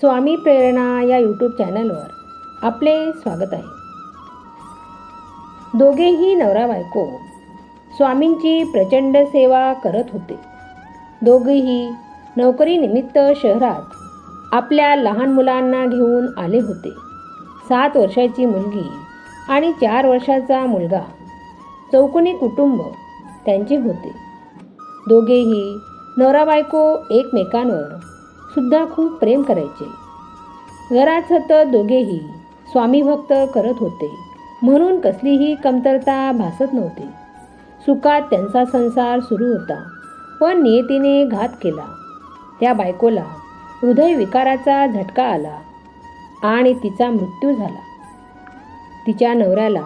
स्वामी प्रेरणा या यूट्यूब चॅनलवर आपले स्वागत आहे. दोघेही नवरा बायको स्वामींची प्रचंड सेवा करत होते. दोघेही नोकरीनिमित्त शहरात आपल्या लहान मुलांना घेऊन आले होते. सात वर्षाची मुलगी आणि चार वर्षाचा मुलगा चौकोनी कुटुंब त्यांचे होते. दोघेही नवरा बायको एकमेकांवर सुद्धा खूप प्रेम करायचे. घरात सतत दोघेही स्वामी भक्त करत होते. म्हणून कसलीही कमतरता भासत नव्हती. सुखात त्यांचा संसार सुरू होता पण नियतीने घात केला. त्या बायकोला हृदयविकाराचा झटका आला आणि तिचा मृत्यू झाला. तिच्या नवऱ्याला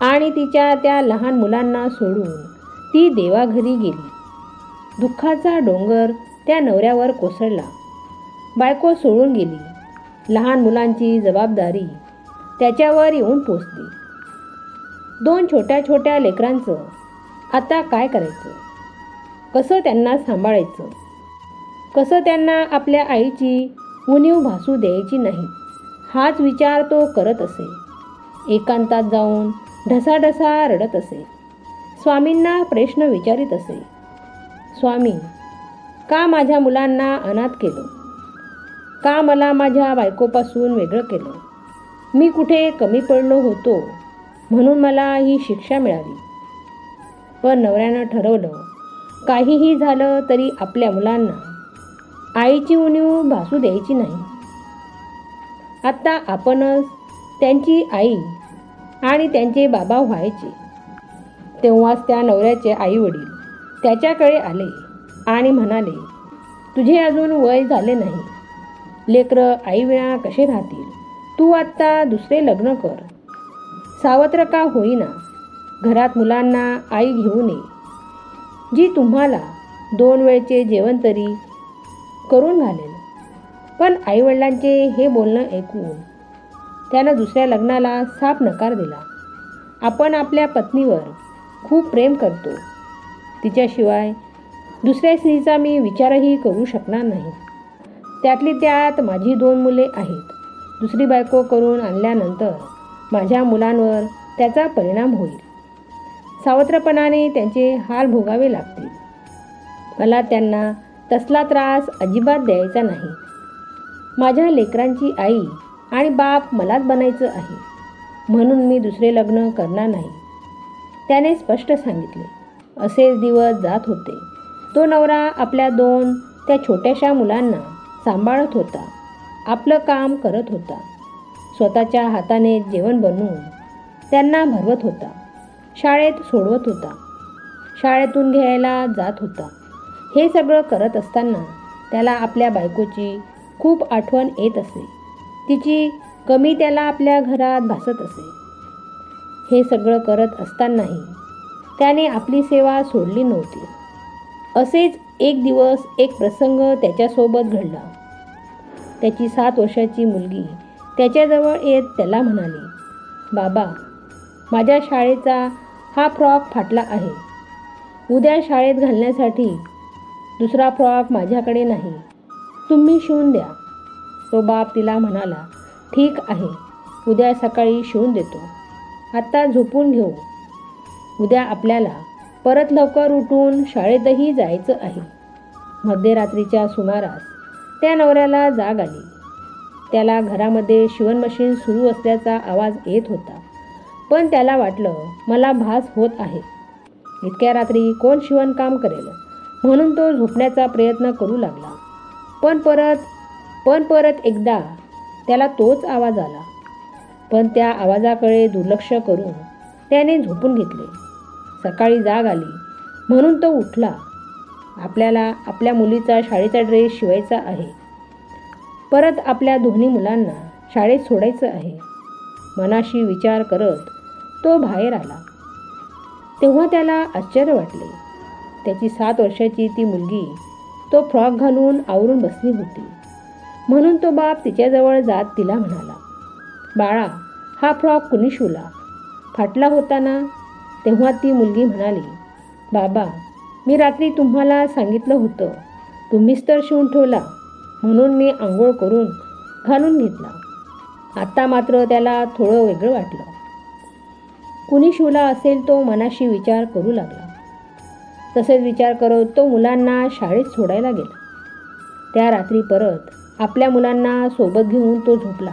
आणि तिच्या त्या लहान मुलांना सोडून ती देवाघरी गेली. दुःखाचा डोंगर त्या नवऱ्यावर कोसळला. बायको सोडून गेली. लहान मुलांची जबाबदारी त्याच्यावर येऊन पोचली. दोन छोट्या छोट्या लेकरांचं आता काय करायचं? कसं त्यांना सांभाळायचं? कसं त्यांना आपल्या आईची उणीव भासू द्यायची नाही? हाच विचार तो करत असे. एकांतात जाऊन ढसाढसा रडत असे. स्वामींना प्रश्न विचारित असे. स्वामी का माझ्या मुलांना अनाथ केलं? का मला माझ्या बायकोपासून वेगळं केलं? मी कुठे कमी पडलो होतो? म्हणून मला ही शिक्षा मिळाली. पण नवऱ्यानं ठरवलं काहीही झालं तरी आपल्या मुलांना आईची उणीव भासू द्यायची नाही. आत्ता आपणच त्यांची आई आणि त्यांचे बाबा व्हायचे. तेव्हाच त्या नवऱ्याचे आई वडील त्याच्याकडे आले आणि म्हणाले तुझे अजून वय झाले नाही. लेकरं आईविना कसे राहतील? तू आत्ता दुसरे लग्न कर. सावत्र का होईना? घरात मुलांना आई घेऊन ये जी तुम्हाला दोन वेळचे जेवण तरी करून घालेल. पण आईवडिलांचे हे बोलणं ऐकून त्यानं दुसऱ्या लग्नाला साफ नकार दिला. आपण आपल्या पत्नीवर खूप प्रेम करतो. तिच्याशिवाय दुसऱ्या स्त्रीचा मी विचारही करू शकणार नाही. त्यातली त्यात माझी दोन मुले आहेत. दुसरी बायको करून आणल्यानंतर माझ्या मुलांवर त्याचा परिणाम होईल. सावत्रपणाने त्यांचे हाल भोगावे लागतील. मला त्यांना तसला त्रास अजिबात द्यायचा नाही. माझ्या लेकरांची आई आणि बाप मलाच बनायचं आहे. म्हणून मी दुसरे लग्न करणार नाही. त्याने स्पष्ट सांगितले. असेच दिवस जात होते. तो नवरा आपल्या दोन त्या छोट्याशा मुलांना सांभाळत होता. आपलं काम करत होता. स्वतःच्या हाताने जेवण बनवून त्यांना भरवत होता. शाळेत सोडवत होता. शाळेतून घ्यायला जात होता. हे सगळं करत असताना त्याला आपल्या बायकोची खूप आठवण येत असे. तिची कमी त्याला आपल्या घरात भासत असे. हे सगळं करत असतानाही त्याने आपली सेवा सोडली नव्हती. असेच एक दिवस एक प्रसंग त्याच्यासोबत घडला. त्याची सात वर्षाची मुलगी त्याच्याजवळ येत त्याला म्हणाली बाबा माझ्या शाळेचा हा फ्रॉक फाटला आहे. उद्या शाळेत घालण्यासाठी दुसरा फ्रॉक माझ्याकडे नाही. तुम्ही शिवून द्या. तो बाप तिला म्हणाला ठीक आहे उद्या सकाळी शिवून देतो. आत्ता झोपून घेऊ. उद्या आपल्याला परत लवकर उठून शाळेतही जायचं आहे. मध्यरात्रीच्या सुमारास त्या नवऱ्याला जाग आली. त्याला घरामध्ये शिवण मशीन सुरू असल्याचा आवाज येत होता. पण त्याला वाटलं मला भास होत आहे. इतक्या रात्री कोण शिवणकाम करेल? म्हणून तो झोपण्याचा प्रयत्न करू लागला. पण परत पण परत एकदा त्याला तोच आवाज आला. पण त्या आवाजाकडे दुर्लक्ष करून त्याने झोपून घेतले. सकाळी जाग आली. म्हणून तो उठला. आपल्याला आपल्या मुलीचा शाळेचा ड्रेस शिवायचा आहे. परत आपल्या दोन्ही मुलांना शाळेत सोडायचं आहे. मनाशी विचार करत तो बाहेर आला. तेव्हा त्याला आश्चर्य वाटले. त्याची सात वर्षाची ती मुलगी तो फ्रॉक घालून आवरून बसली होती. म्हणून तो बाप तिच्याजवळ जात तिला म्हणाला बाळा हा फ्रॉक कुणी शिवला? फाटला होता ना? तेव्हा ती मुलगी म्हणाली बाबा मी रात्री तुम्हाला सांगितलं होतं. तुम्हीच तर शिवून ठेवला. म्हणून मी आंघोळ करून घालून घेतला. आत्ता मात्र त्याला थोडं वेगळं वाटलं. कुणी शिवला असेल तो मनाशी विचार करू लागला. तसेच विचार करत तो मुलांना शाळेत सोडायला गेला. त्या रात्री परत आपल्या मुलांना सोबत घेऊन तो झोपला.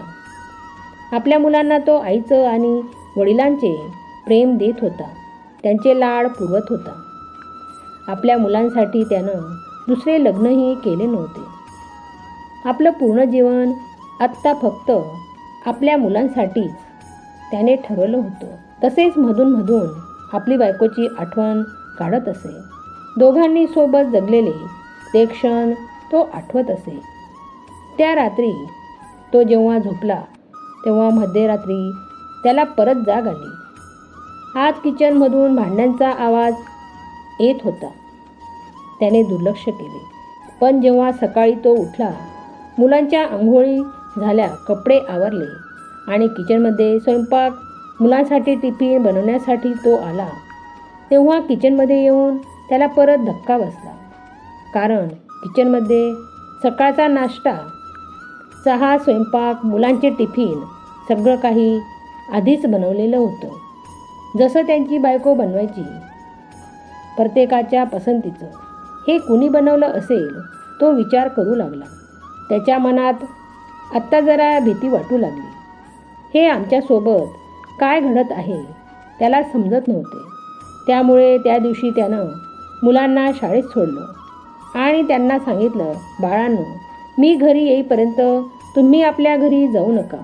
आपल्या मुलांना तो आईचं आणि वडिलांचे प्रेम देत होता. त्यांचे लाड पुरवत होता. आपल्या मुलांसाठी त्यानं दुसरे लग्नही केले नव्हते. आपलं पूर्ण जीवन आत्ता फक्त आपल्या मुलांसाठीच त्याने ठरवलं होतं. तसेच मधूनमधून आपली बायकोची आठवण काढत असे. दोघांनी सोबत जगलेले ते क्षण तो आठवत असे. त्या रात्री तो जेव्हा झोपला तेव्हा मध्यरात्री त्याला परत जाग आली. आज किचनमधून भांड्यांचा आवाज येत होता. त्याने दुर्लक्ष केले. पण जेव्हा सकाळी तो उठला मुलांच्या आंघोळी झाल्या कपडे आवरले आणि किचनमध्ये स्वयंपाक मुलांसाठी टिफिन बनवण्यासाठी तो आला तेव्हा किचनमध्ये येऊन त्याला परत धक्का बसला. कारण किचनमध्ये सकाळचा नाश्ता चहा स्वयंपाक मुलांचे टिफिन सगळं काही आधीच बनवलेलं होतं. जसं त्यांची बायको बनवायची. प्रत्येकाच्या पसंतीचं. हे कुणी बनवलं असेल तो विचार करू लागला. त्याच्या मनात आत्ता जरा भीती वाटू लागली. हे आमच्यासोबत काय घडत आहे त्याला समजत नव्हते. त्यामुळे त्या दिवशी त्यानं मुलांना शाळेत सोडलं आणि त्यांना सांगितलं बाळांनो मी घरी येईपर्यंत तुम्ही आपल्या घरी जाऊ नका.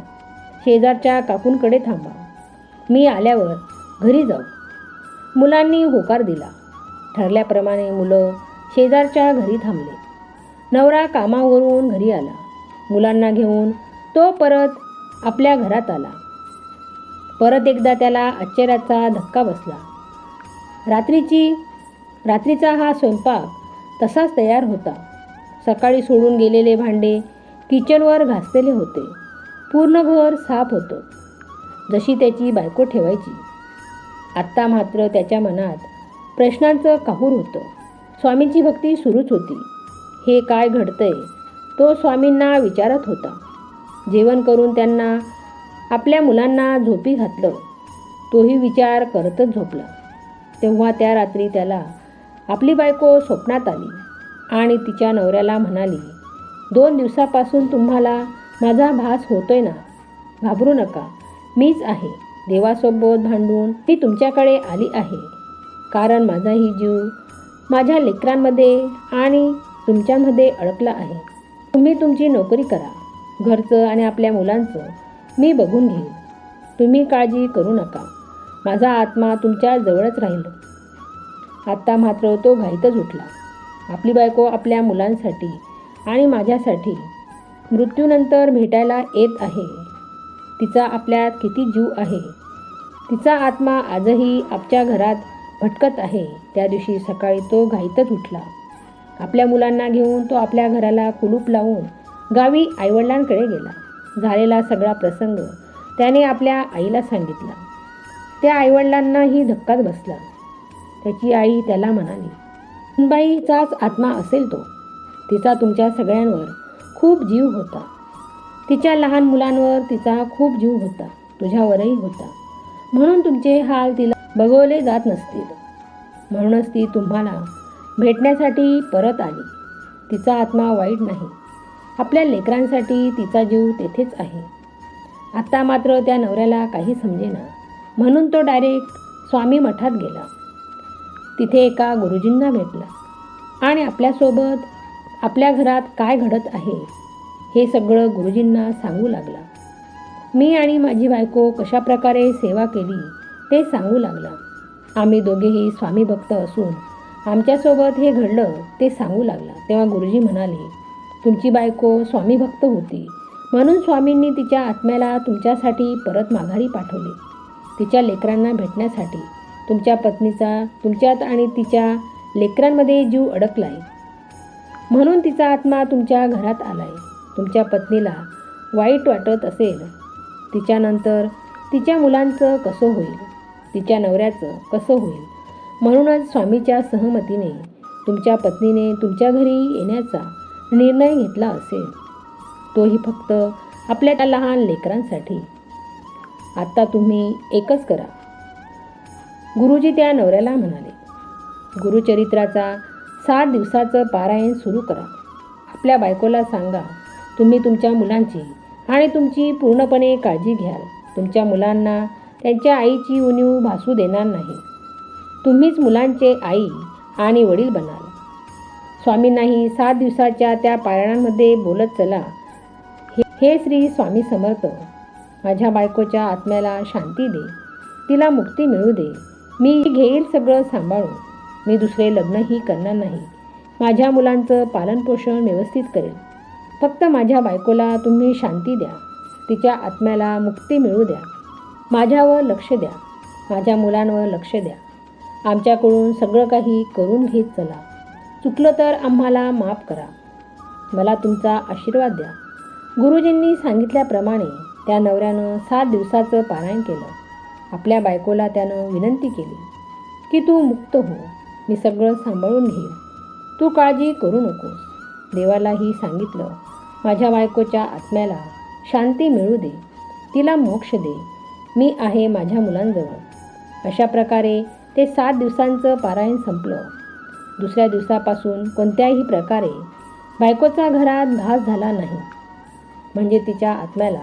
शेजारच्या काकूंकडे थांबा. मी आल्यावर घरी जाऊ. मुलांनी होकार दिला. ठरल्याप्रमाणे मुलं शेजारच्या घरी थांबले. नवरा कामावरून घरी आला. मुलांना घेऊन तो परत आपल्या घरात आला. परत एकदा त्याला आश्चर्याचा धक्का बसला. रात्रीची रात्रीचा हा स्वयंपाक तसाच तयार होता. सकाळी सोडून गेलेले भांडे किचनवर घासलेले होते. पूर्ण घर साफ होतं. जशी त्याची बायको ठेवायची. आत्ता मात्र त्याच्या मनात प्रश्नांचं काहूर होतं. स्वामींची भक्ती सुरूच होती. हे काय घडतंय? तो स्वामींना विचारत होता. जेवण करून त्यांना आपल्या मुलांना झोपी घातलं. तोही विचार करतच झोपला. तेव्हा त्या रात्री त्याला आपली बायको स्वप्नात आली आणि तिच्या नवऱ्याला म्हणाली दोन दिवसापासून तुम्हाला माझा भास होतोय ना? घाबरू नका. मीच आहे. देवासोबत भांडून ती तुमच्याकडे आली आहे. कारण माझाही जीव माझ्या लेकरांमध्ये आणि तुमच्यामध्ये अडकला आहे. तुम्ही तुमची नोकरी करा. घरचं आणि आपल्या मुलांचं मी बघून घेईन. तुम्ही काळजी करू नका. माझा आत्मा तुमच्या जवळच राहील. आत्ता मात्र तो घाईतच उठला. आपली बायको आपल्या मुलांसाठी आणि माझ्यासाठी मृत्यूनंतर भेटायला येत आहे. तिचा आपल्यात किती जीव आहे? तिचा आत्मा आजही आपच्या घरात भटकत आहे. त्या दिवशी सकाळी तो घाईतच उठला. आपल्या मुलांना घेऊन तो आपल्या घराला कुलूप लावून गावी आईवडिलांकडे गेला. झालेला सगळा प्रसंग त्याने आपल्या आईला सांगितला. त्या आईवडिलांनाही धक्काच बसला. त्याची आई त्याला म्हणाली मुंबईचाच आत्मा असेल तो. तिचा तुमच्या सगळ्यांवर खूप जीव होता. तिच्या लहान मुलांवर तिचा खूप जीव होता. तुझ्यावरही होता. म्हणून तुमचे हाल तिला बघवले जात नसतील. म्हणूनच ती तुम्हाला भेटण्यासाठी परत आली. तिचा आत्मा वाईट नाही. आपल्या लेकरांसाठी तिचा जीव तेथेच आहे. आत्ता मात्र त्या नवऱ्याला काही समजेना. म्हणून तो डायरेक्ट स्वामी मठात गेला. तिथे एका गुरुजींना भेटला. आणि आपल्यासोबत आपल्या घरात काय घडत आहे हे सगळं गुरुजींना सांगू लागला. मी आणि माझी बायको कशा प्रकारे सेवा केली ते सांगू लागला. आम्ही दोघेही स्वामी भक्त असून आमच्यासोबत हे घडलं ते सांगू लागला. तेव्हा गुरुजी म्हणाले तुमची बायको स्वामी भक्त होती. म्हणून स्वामींनी तिच्या आत्म्याला तुमच्यासाठी परत माघारी पाठवली. तिच्या लेकरांना भेटण्यासाठी तुमच्या पत्नीचा तुमच्यात आणि तिच्या लेकरांमध्ये जीव अडकलाय. म्हणून तिचा आत्मा तुमच्या घरात आलाय. तुमच्या पत्नीला वाईट वाटत असेल तिच्यानंतर तिच्या मुलांचं कसं होईल? तिच्या नवऱ्याचं कसं होईल? म्हणूनच स्वामीच्या सहमतीने तुमच्या पत्नीने तुमच्या घरी येण्याचा निर्णय घेतला असेल. तोही फक्त आपल्या त्या लहान लेकरांसाठी. आत्ता तुम्ही एकच करा. गुरुजी त्या नवऱ्याला म्हणाले गुरुचरित्राचा सात दिवसाचं पारायण सुरू करा. आपल्या बायकोला सांगा तुम्ही तुमच्या मुलांची आणि तुमची पूर्णपणे काळजी घ्याल. तुमच्या मुलांना त्यांच्या आईची उणीव भासू देणार नाही. तुम्हीच मुलांचे आई आणि वडील बनाल. स्वामींनाही सात दिवसाच्या त्या पारायणांमध्ये बोलत चला. हे श्री स्वामी समर्थ. माझ्या बायकोच्या आत्म्याला शांती दे. तिला मुक्ती मिळू दे. मी घेईल सगळं सांभाळून. मी दुसरे लग्नही करणार नाही. माझ्या मुलांचं पालनपोषण व्यवस्थित करेल. फक्त माझ्या बायकोला तुम्ही शांती द्या. तिच्या आत्म्याला मुक्ती मिळू द्या. माझ्यावर लक्ष द्या. माझ्या मुलांवर लक्ष द्या. आमच्याकडून सगळं काही करून घेत चला. चुकलं तर आम्हाला माफ करा. मला तुमचा आशीर्वाद द्या. गुरुजींनी सांगितल्याप्रमाणे त्या नवऱ्यानं सात दिवसाचं पारायण केलं. आपल्या बायकोला त्यानं विनंती केली की तू मुक्त हो. मी सगळं सांभाळून घेईन. तू काळजी करू नकोस. देवालाही सांगितलं. माझ्या बायकोच्या आत्म्याला शांती मिळू दे. तिला मोक्ष दे. मी आहे माझ्या मुलांजवळ. अशा प्रकारे ते सात दिवसांचं पारायण संपलं. दुसऱ्या दिवसापासून कोणत्याही प्रकारे बायकोचा घरात घास झाला नाही. म्हणजे तिच्या आत्म्याला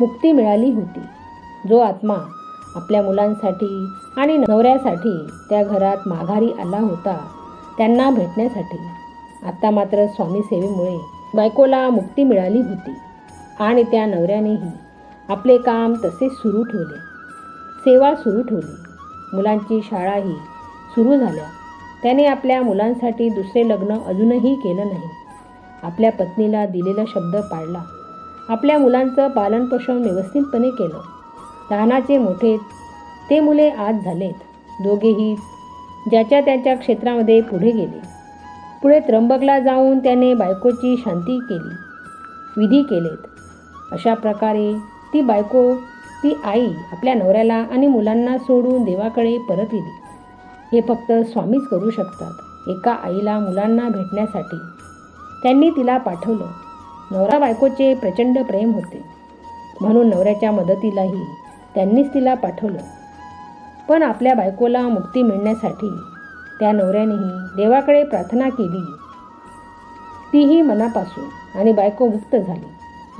मुक्ती मिळाली होती. जो आत्मा आपल्या मुलांसाठी आणि नवऱ्यासाठी त्या घरात माघारी आला होता त्यांना भेटण्यासाठी. आत्ता मात्र स्वामी सेवेमुळे बायकोला मुक्ती मिळाली होती. आणि त्या नवऱ्यानेही आपले काम तसे सुरू ठेवले. सेवा सुरू ठेवली. मुलांची शाळाही सुरू झाल्या. त्याने आपल्या मुलांसाठी दुसरे लग्न अजूनही केलं नाही. आपल्या पत्नीला दिलेला शब्द पाळला. आपल्या मुलांचं पालनपोषण व्यवस्थितपणे केलं. लहानाचे मोठे ते मुले आज झालेत. दोघेही ज्याच्या त्याच्या क्षेत्रामध्ये पुढे गेले. पुढे त्र्यंबकला जाऊन त्याने बायकोची शांती केली. विधी केलेत. अशा प्रकारे ती बायको ती आई आपल्या नवऱ्याला आणि मुलांना सोडून देवाकडे परत गेली हे फक्त स्वामीच करू शकतात एका आईला मुलांना भेटण्यासाठी. त्यांनी तिला पाठवलं. नवरा बायकोचे प्रचंड प्रेम होते. म्हणून नवऱ्याच्या मदतीलाही त्यांनीच तिला पाठवलं. पण आपल्या बायकोला मुक्ती मिळण्यासाठी त्या नवऱ्यानेही देवाकडे प्रार्थना केली. तीही मनापासून आणि बायको मुक्त झाली.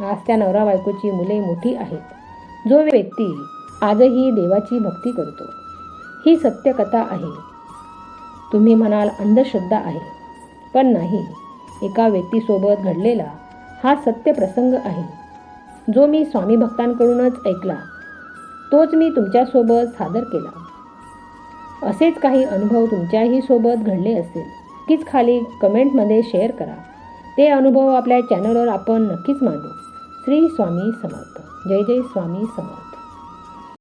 आज त्या नवरा बायकोची मुले मोठी आहेत. जो व्यक्ती आजही देवाची भक्ती करतो. ही सत्यकथा आहे. तुम्ही म्हणाल अंधश्रद्धा आहे. पण नाही एका व्यक्तीसोबत घडलेला हा सत्य प्रसंग आहे. जो मी स्वामी भक्तांकडूनच ऐकला तोच मी तुमच्यासोबत सादर केला. असेच काही अनुभव तुमच्याही सोबत घडले असतील. नक्कीच खाली कमेंटमध्ये शेअर करा. ते अनुभव आपल्या चॅनलवर आपण नक्कीच मांडू. श्री स्वामी समर्थ. जय जय स्वामी समर्थ.